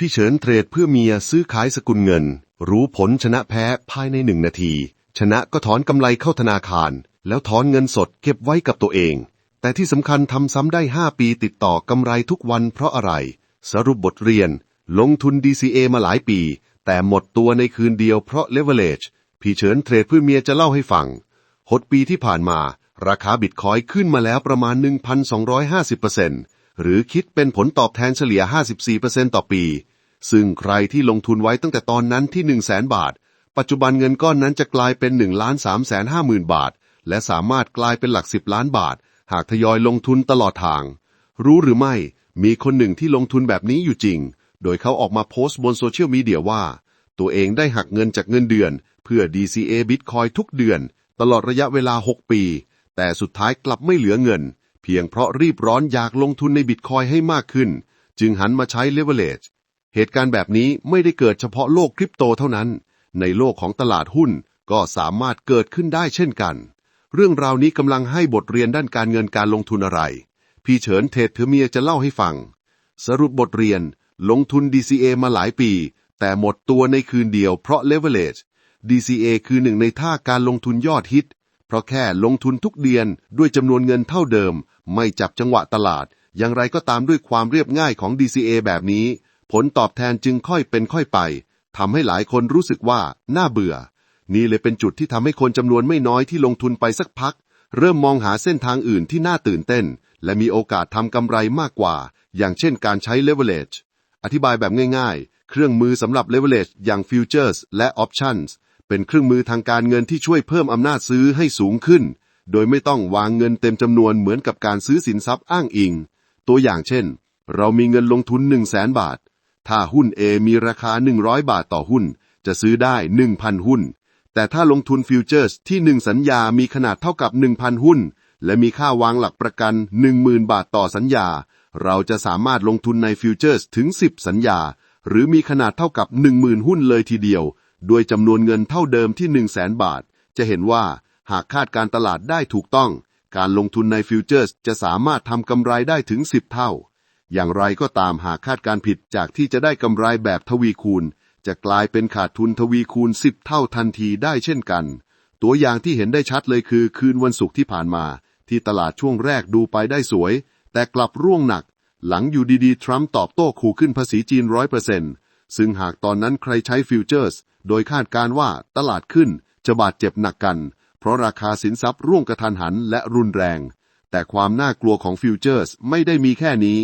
พี่เฉินเทรดเพื่อเมียซื้อขายสกุลเงิน รู้ผลชนะแพ้ภายในหนึ่งนาที ชนะก็ถอนกำไรเข้าธนาคาร แล้วถอนเงินสดเก็บไว้กับตัวเอง แต่ที่สำคัญทำซ้ำได้5ปีติดต่อกำไรทุกวันเพราะอะไร สรุปบทเรียน ลงทุน DCA มาหลายปี แต่หมดตัวในคืนเดียวเพราะ leverage พี่เฉินเทรดเพื่อเมียจะเล่าให้ฟังหดปีที่ผ่านมา ราคาบิตคอยขึ้นมาแล้วประมาณ 1,250% หรือคิดเป็นผลตอบแทนเฉลี่ย 54%ต่อปี ซึ่งใครที่ลงทุนไว้ตั้งแต่ตอนนั้นที่ 1 0 0 0 0 0บาท ปัจจุบันเงินก้อนนั้นจะกลายเป็น 1,350,000 บาท และสามารถกลายเป็นหลัก 10 ล้านบาท หากทยอยลงทุนตลอดทาง รู้หรือไม่ มีคนหนึ่งที่ลงทุนแบบนี้อยู่จริง โดยเขาออกมาโพสต์บนโซเชียลมีเดียว่า ตัวเองได้หักเงินจากเงินเดือน เพื่อ DCA Bitcoin ทุกเดือน ตลอดระยะเวลา 6 ปี แต่สุดท้ายกลับไม่เหลือเงิน พียงเพราะรีบร้อนอยากลงทุนในบิตคอยให้มากขึ้น จึงหันมาใช้ leverage เหตุการณ์แบบนี้ไม่ได้เกิดเฉพาะโลกคริปโตเท่านั้น ในโลกของตลาดหุ้นก็สามารถเกิดขึ้นได้เช่นกัน เรื่องราวนี้กำลังให้บทเรียนด้านการเงินการลงทุนอะไร พี่เฉินเทศเทอเมียจะเล่าให้ฟัง สรุปบทเรียนลงทุน DCA มาหลายปี แต่หมดตัวในคืนเดียวเพราะ leverage DCA คือหนึ่งในท่าการลงทุนยอดฮิต เพราะแค่ลงทุนทุกเดือนด้วยจำนวนเงินเท่าเดิม ไม่จับจังหวะตลาด อย่างไรก็ตามด้วยความเรียบง่ายของ DCA แบบนี้ ผลตอบแทนจึงค่อยเป็นค่อยไปทำให้หลายคนรู้สึกว่าน่าเบื่อ นี่เลยเป็นจุดที่ทำให้คนจำนวนไม่น้อยที่ลงทุนไปสักพัก เริ่มมองหาเส้นทางอื่นที่น่าตื่นเต้น และมีโอกาสทำกำไรมากกว่า อย่างเช่นการใช้ leverage อธิบายแบบง่ายๆ เครื่องมือสำหรับ leverage อย่าง futures และ options เป็นเครื่องมือทางการเงินที่ช่วยเพิ่มอำนาจซื้อให้สูงขึ้น โดยไม่ต้องวางเงินเต็มจำนวนเหมือนกับการซื้อสินทรัพย์อ้างอิง ตัวอย่างเช่น เรามีเงินลงทุน 1 0 0 0 0แสนบาท ถ้าหุ้น A มีราคา 100 บาทต่อหุ้น จะซื้อได้ 1,000 หุ้น แต่ถ้าลงทุนฟิวเจอร์สที่ 1 สัญญามีขนาดเท่ากับ 1,000 หุ้น และมีค่าวางหลักประกัน 10,000 บาทต่อสัญญา เราจะสามารถลงทุนในฟิวเจอร์สถึง 10 สัญญา หรือมีขนาดเท่ากับ 10,000 หุ้นเลยทีเดียว ด้วยจำนวนเงินเท่าเดิมที่1 0 0 0 0แสนบาท จะเห็นว่าหากคาดการตลาดได้ถูกต้อง การลงทุนในฟิวเจอร์สจะสามารถทำกำไรได้ถึง 10 เท่า อย่างไรก็ตามหากคาดการผิดจากที่จะได้กำไรแบบทวีคูณ จะกลายเป็นขาดทุนทวีคูณ 10 เท่าทันทีได้เช่นกัน ตัวอย่างที่เห็นได้ชัดเลยคือคืนวันศุกร์ที่ผ่านมา ที่ตลาดช่วงแรกดูไปได้สวย แต่กลับร่วงหนัก หลังอยู่ดีๆ ทรัมป์ตอบโต้ขู่ขึ้นภาษีจีนร้อยเปอร์เซ็นต์ ซึ่งหากตอนนั้นใครใช้ฟิวเจอร์สโดยคาดการว่าตลาดขึ้นจะบาดเจ็บหนักกัน เพราะราคาสินทรัพย์ร่วงกระทันหันและรุนแรง แต่ความน่ากลัวของฟิวเจอร์สไม่ได้มีแค่นี้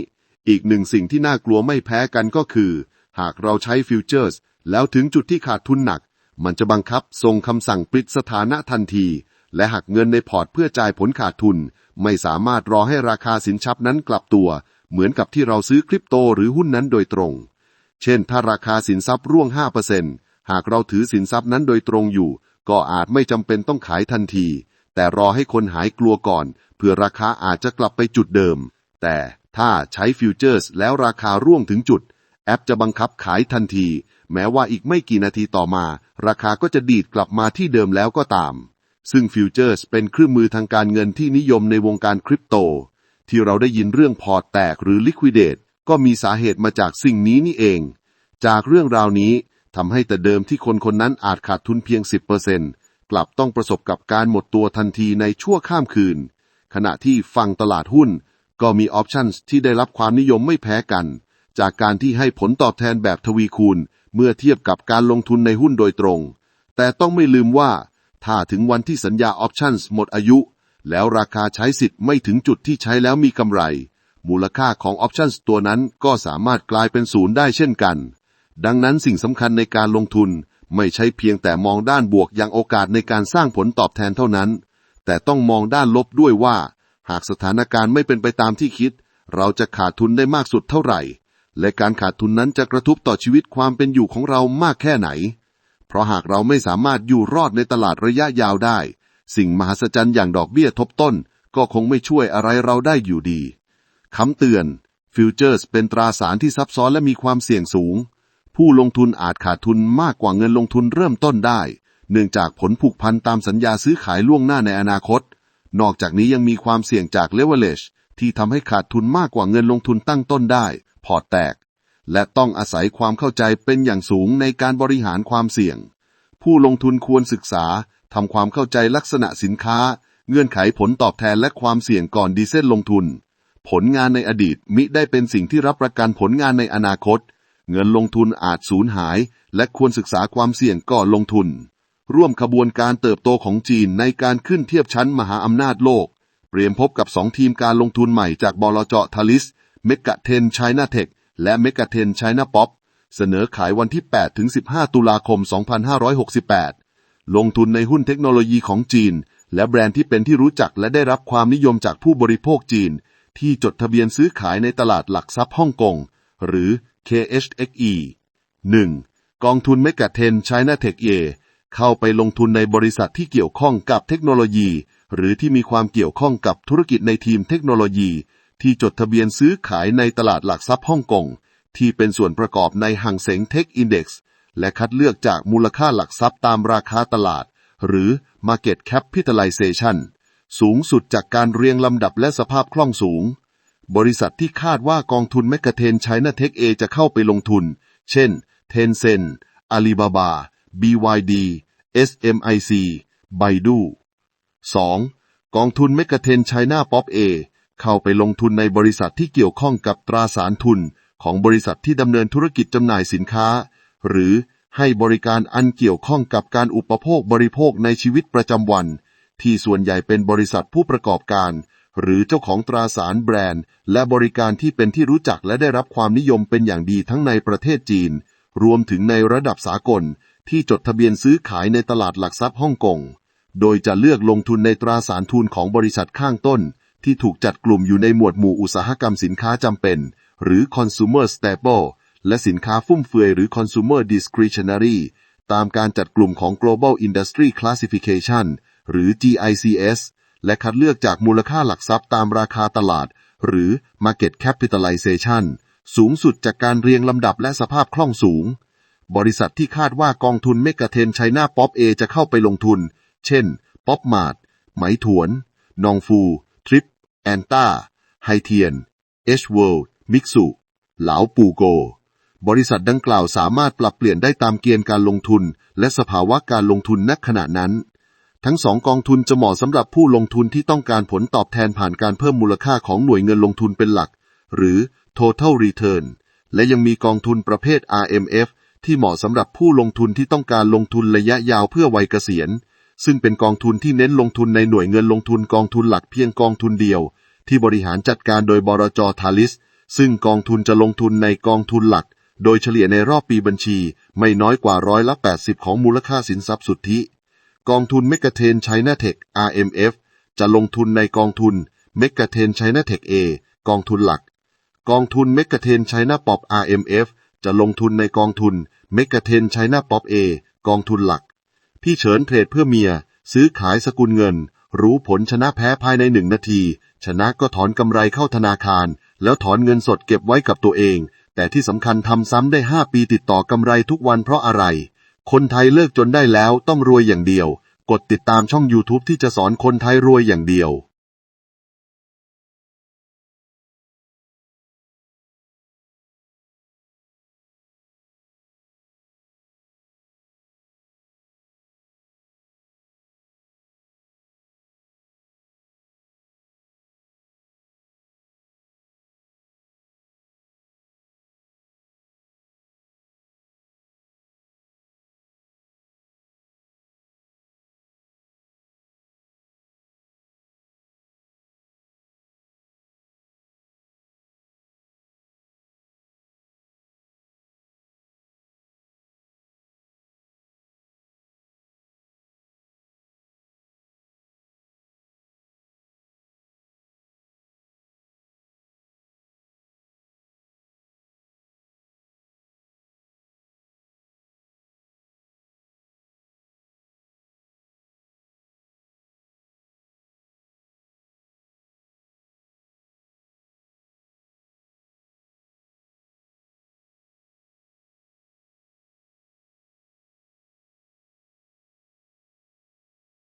อีกหนึ่งสิ่งที่น่ากลัวไม่แพ้กันก็คือ หากเราใช้ฟิวเจอร์สแล้วถึงจุดที่ขาดทุนหนัก มันจะบังคับส่งคำสั่งปิดสถานะทันที และหักเงินในพอร์ตเพื่อจ่ายผลขาดทุน ไม่สามารถรอให้ราคาสินทรัพย์นั้นกลับตัว เหมือนกับที่เราซื้อคริปโตหรือหุ้นนั้นโดยตรง เช่น ถ้าราคาสินทรัพย์ร่วง 5%หากเราถือสินทรัพย์นั้นโดยตรงอยู่ ก็อาจไม่จำเป็นต้องขายทันที แต่รอให้คนหายกลัวก่อน เพื่อราคาอาจจะกลับไปจุดเดิม แต่ถ้าใช้ฟิวเจอร์สแล้วราคาร่วงถึงจุด แอปจะบังคับขายทันที แม้ว่าอีกไม่กี่นาทีต่อมา ราคาก็จะดีดกลับมาที่เดิมแล้วก็ตาม ซึ่งฟิวเจอร์สเป็นเครื่องมือทางการเงินที่นิยมในวงการคริปโต ที่เราได้ยินเรื่องพอร์ตแตกหรือลิควิดเดต ก็มีสาเหตุมาจากสิ่งนี้นี่เอง จากเรื่องราวนี้ทำให้แต่เดิมที่คนคนนั้นอาจขาดทุนเพียง 10%กลับต้องประสบกับการหมดตัวทันทีในชั่วข้ามคืน ขณะที่ฝั่งตลาดหุ้น ก็มีออปชั่นที่ได้รับความนิยมไม่แพ้กัน จากการที่ให้ผลตอบแทนแบบทวีคูณ เมื่อเทียบกับการลงทุนในหุ้นโดยตรง แต่ต้องไม่ลืมว่า ถ้าถึงวันที่สัญญาออปชั่นหมดอายุ แล้วราคาใช้สิทธิ์ไม่ถึงจุดที่ใช้แล้วมีกำไร มูลค่าของออปชั่นตัวนั้นก็สามารถกลายเป็นศูนย์ได้เช่นกัน ดังนั้นสิ่งสำคัญในการลงทุนไม่ใช่เพียงแต่มองด้านบวกอย่างโอกาสในการสร้างผลตอบแทนเท่านั้น แต่ต้องมองด้านลบด้วยว่า หากสถานการณ์ไม่เป็นไปตามที่คิด เราจะขาดทุนได้มากสุดเท่าไหร่ และการขาดทุนนั้นจะกระทบต่อชีวิตความเป็นอยู่ของเรามากแค่ไหน เพราะหากเราไม่สามารถอยู่รอดในตลาดระยะยาวได้ สิ่งมหัศจรรย์อย่างดอกเบี้ยทบต้น ก็คงไม่ช่วยอะไรเราได้อยู่ดี คำเตือนฟิวเจอร์สเป็นตราสารที่ซับซ้อนและมีความเสี่ยงสูง ผู้ลงทุนอาจขาดทุนมากกว่าเงินลงทุนเริ่มต้นได้ เนื่องจากผลผูกพันตามสัญญาซื้อขายล่วงหน้าในอนาคต นอกจากนี้ยังมีความเสี่ยงจากเลเวลเลชที่ทำให้ขาดทุนมากกว่าเงินลงทุนตั้งต้นได้ พอตแตก และต้องอาศัยความเข้าใจเป็นอย่างสูงในการบริหารความเสี่ยง ผู้ลงทุนควรศึกษาทำความเข้าใจลักษณะสินค้า เงื่อนไขผลตอบแทนและความเสี่ยงก่อนดีเซลลงทุน ผลงานในอดีตมิได้เป็นสิ่งที่รับประกันผลงานในอนาคต เงินลงทุนอาจสูญหาย และควรศึกษาความเสี่ยงก่อนลงทุน ร่วมขบวนการเติบโตของจีนในการขึ้นเทียบชั้นมหาอำนาจโลก เตรียมพบกับ 2 ทีมการลงทุนใหม่จากบลจทาลิส เมกะเทนไชน่าเทคและเมกะเทนไชน่าป๊อปเสนอขายวันที่ 8 ถึง 15 ตุลาคม 2568 ลงทุนในหุ้นเทคโนโลยีของจีน และแบรนด์ที่เป็นที่รู้จักและได้รับความนิยมจากผู้บริโภคจีน ที่จดทะเบียนซื้อขายในตลาดหลักทรัพย์ฮ่องกง หรือ KHXE 1. กองทุนเมกะเทนไชน่าเทคเอเข้าไปลงทุนในบริษัทที่เกี่ยวข้องกับเทคโนโลยี หรือที่มีความเกี่ยวข้องกับธุรกิจในทีมเทคโนโลยี ที่จดทะเบียนซื้อขายในตลาดหลักทรัพย์ฮ่องกง ที่เป็นส่วนประกอบในห่างเสงเทคอินด็กซ์และคัดเลือกจากมูลค่าหลักทรัพย์ตามราคาตลาด หรือ Market Capitalization สูงสุดจากการเรียงลำดับและสภาพคล่องสูง บริษัทที่คาดว่ากองทุนแมกกาเทนไชน่าเทคเอจะเข้าไปลงทุน เช่น Tencent Alibaba BYD SMIC Baidu 2. กองทุนเมกะเทนไชน่าป๊อปเอเข้าไปลงทุนในบริษัทที่เกี่ยวข้องกับตราสารทุน ของบริษัทที่ดำเนินธุรกิจจำหน่ายสินค้า หรือให้บริการอันเกี่ยวข้องกับการอุปโภคบริโภคในชีวิตประจำวัน ที่ส่วนใหญ่เป็นบริษัทผู้ประกอบการ หรือเจ้าของตราสารแบรนด์ และบริการที่เป็นที่รู้จักและได้รับความนิยมเป็นอย่างดีทั้งในประเทศจีน รวมถึงในระดับสากล ที่จดทะเบียนซื้อขายในตลาดหลักทรัพย์ฮ่องกง โดยจะเลือกลงทุนในตราสารทุนของบริษัทข้างต้น ที่ถูกจัดกลุ่มอยู่ในหมวดหมู่อุตสาหกรรมสินค้าจำเป็น หรือ consumer staple และสินค้าฟุ่มเฟือยหรือ consumer discretionary ตามการจัดกลุ่มของ global industry classification หรือ GICS และคัดเลือกจากมูลค่าหลักทรัพย์ตามราคาตลาด หรือ market capitalization สูงสุดจากการเรียงลำดับและสภาพคล่องสูง บริษัทที่คาดว่ากองทุนเมกะเทนไชน่าป๊อปเอจะเข้าไปลงทุน เช่น ป๊อปมาร์ทไหมถวน นองฟู ทริป แอนต้า ไฮเทียน เอชเวิลด์ มิกซูเหลาปูโก บริษัทดังกล่าวสามารถปรับเปลี่ยนได้ตามเกณฑ์การลงทุน และสภาวะการลงทุนณขณะนั้น ทั้งสองกองทุนจะเหมาะสำหรับผู้ลงทุนที่ต้องการผลตอบแทนผ่านการเพิ่มมูลค่าของหน่วยเงินลงทุนเป็นหลัก หรือ total return และยังมีกองทุนประเภท RMF ที่เหมาะสำหรับผู้ลงทุนที่ต้องการลงทุนระยะยาวเพื่อวัยเกษียณ ซึ่งเป็นกองทุนที่เน้นลงทุนในหน่วยเงินลงทุนกองทุนหลักเพียงกองทุนเดียว ที่บริหารจัดการโดยบรจทาลิส ซึ่งกองทุนจะลงทุนในกองทุนหลัก โดยเฉลี่ยในรอบปีบัญชี ไม่น้อยกว่าร้อยละ80 ของมูลค่าสินทรัพย์สุทธิ กองทุนเมกะเทนไชน่าเทค RMF จะลงทุนในกองทุนเมกะเทนไชน่าเทค A กองทุนหลัก กองทุนเมกะเทนไชน่าป๊อป RMF จะลงทุนในกองทุนเมกะเทนไชน่าป๊อป A กองทุนหลัก พี่เฉินเทรดเพื่อเมีย ซื้อขายสกุลเงิน รู้ผลชนะแพ้ภายในหนึ่งนาที ชนะก็ถอนกำไรเข้าธนาคาร แล้วถอนเงินสดเก็บไว้กับตัวเอง แต่ที่สำคัญทำซ้ำได้ 5 ปีติดต่อ กำไรทุกวันเพราะอะไร คนไทยเลิกจนได้แล้วต้องรวยอย่างเดียว กดติดตามช่อง YouTube ที่จะสอนคนไทยรวยอย่างเดียว